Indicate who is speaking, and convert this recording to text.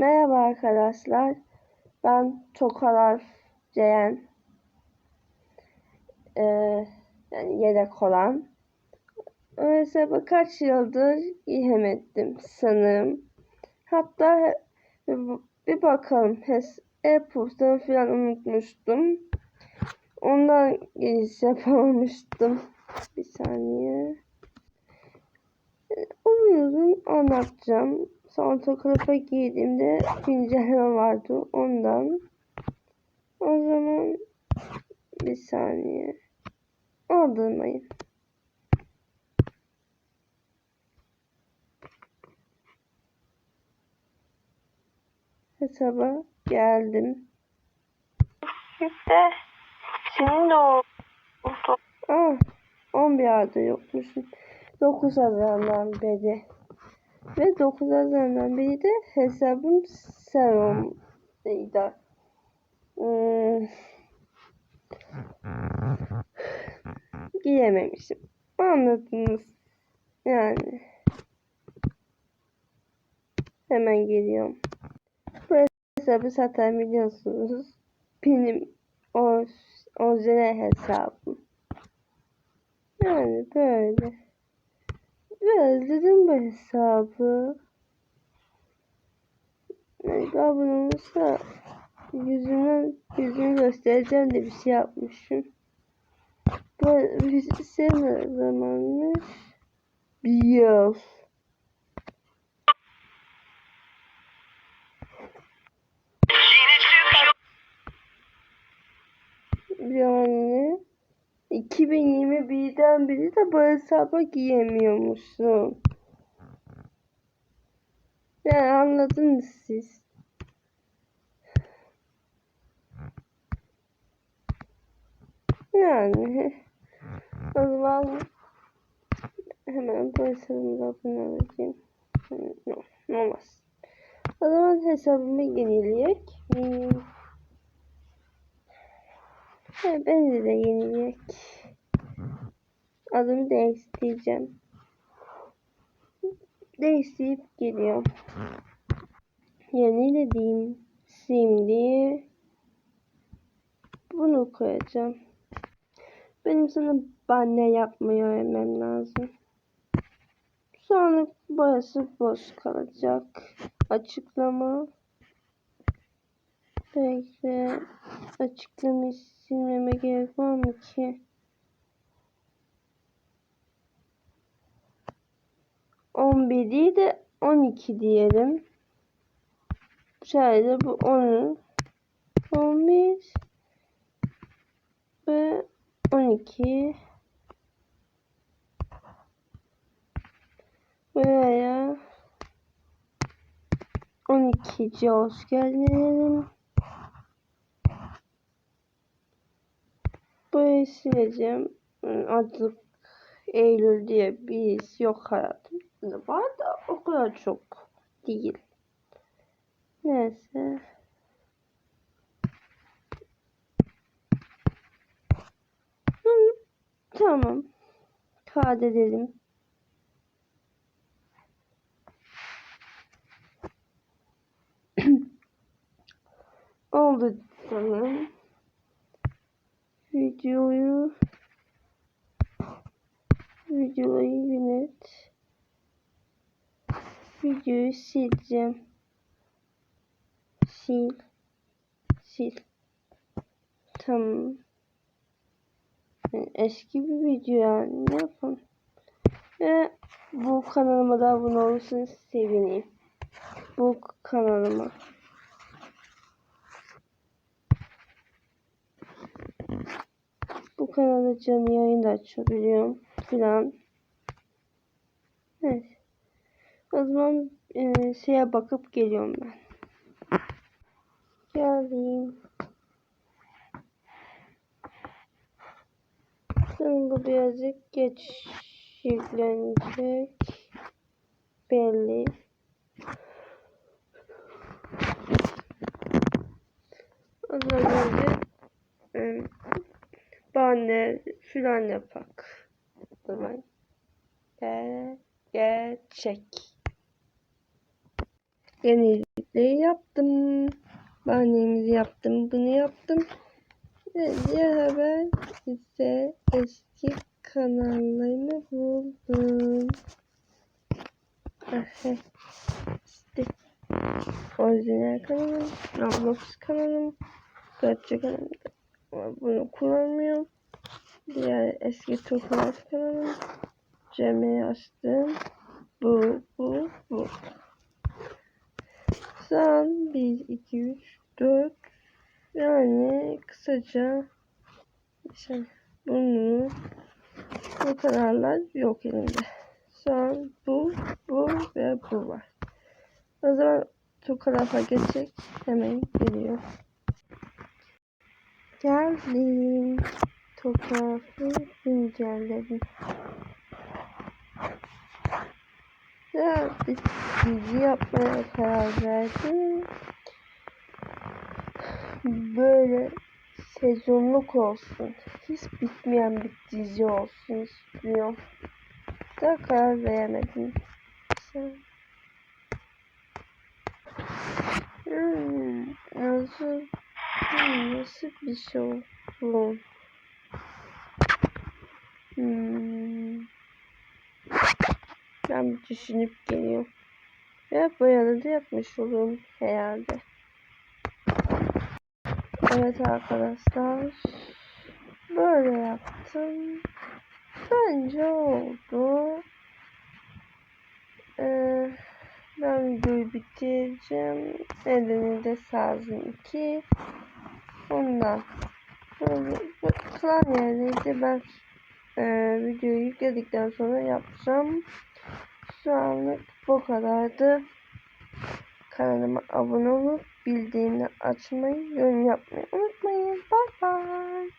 Speaker 1: Merhaba arkadaşlar. Ben Tokalar Ceyhan. Ee, yani yedek olan. Mesela kaç yıldır yemedim sanırım. Hatta bir bakalım. E-postamı falan unutmuştum. Ondan giriş yapamamıştım. Bir saniye. Uzun uzun anlatacağım. Son fotoğrafa girdiğimde güncelleme vardı ondan. O zaman bir saniye. Aldırmayın. Hesaba geldim.
Speaker 2: İşte senin de oldu.
Speaker 1: Aa, 11 ayda yokmuşum. 9 Haziran'dan beri. Ve 9 Haziran'dan beri de hesabım serumdaydı. Hmm. Giyememişim. Anladınız. Yani. Hemen geliyorum. Bu hesabı zaten biliyorsunuz. Benim orijinal hesabım. Yani böyle. Özledim bu hesabı. Yani abone olursa yüzümü, yüzümü göstereceğim de bir şey yapmışım. Bu bir şey ne zamanmış? Bir yıl. 2021'den beri de bu hesaba giyemiyormuşsun. Yani anladınız siz. Yani o zaman hemen bu hesabımıza abone olacağım. No, olmaz. O zaman hesabımı yenileyek. Ben de yenileyek. Adımı değiştireceğim. Değiştirip geliyorum. Yenilediğim şimdi bunu koyacağım. Benim sana banne yapmayı öğrenmem lazım. Sonra burası boş kalacak. Açıklama. Bekle. Açıklamayı silmeme gerek var 11 değil de 12 diyelim. Şöyle bu 10 11 ve 12 buraya 12. hoş geldin. Burayı sileceğim. Artık Eylül diye his yok hayatım. Var da o kadar çok değil. Neyse. Hı, tamam. Kaydedelim. Oldu sanırım. Videoyu videoyu yönet. Videoyu sileceğim. Sil. Sil. Tamam. Eski bir video yani. Ne yapalım? Ve bu kanalıma da abone olursanız sevineyim. Bu kanalıma. Bu kanalda canlı yayın da açabiliyorum filan. Evet. O zaman e, şeye bakıp geliyorum ben. Geldim. Sanırım bu birazcık geç yüklenecek. Belli. O zaman önce e, banner filan yapak. Zaman Ge gerçek. Yeni işleri yaptım. Bahanemizi yaptım. Bunu yaptım. Diğer haber ise eski kanallarımı buldum. Aha. İşte orijinal kanalım, Roblox kanalım, Gökçe kanalım. Bunu kullanmıyorum. Diğer eski Turkuaz kanalım. Cem'e açtım. Bu, bu, bu. Son 1, 2, 3, 4. Yani kısaca işte bunu bu kanallar yok elimde. Son bu, bu ve bu var. O zaman fotoğrafa geçecek. Hemen geliyor. Geldim. Fotoğrafı güncelledim. Ya bir dizi yapmaya karar verdim. Böyle sezonluk olsun. Hiç bitmeyen bir dizi olsun istiyorum. Da karar veremedim. Hmm, nasıl, nasıl bir şey olsun? Hmm. Ben düşünüp geliyorum. Ve boyalı da yapmış olurum herhalde. Evet arkadaşlar. Böyle yaptım. Bence oldu. Ee, ben videoyu bitireceğim. Nedeni de sazım 2. Ondan. Böyle plan yerine ben e, videoyu yükledikten sonra yapacağım. Şu anlık bu kadardı. Kanalıma abone olup bildiğini açmayı, yorum yapmayı unutmayın. Bye bye.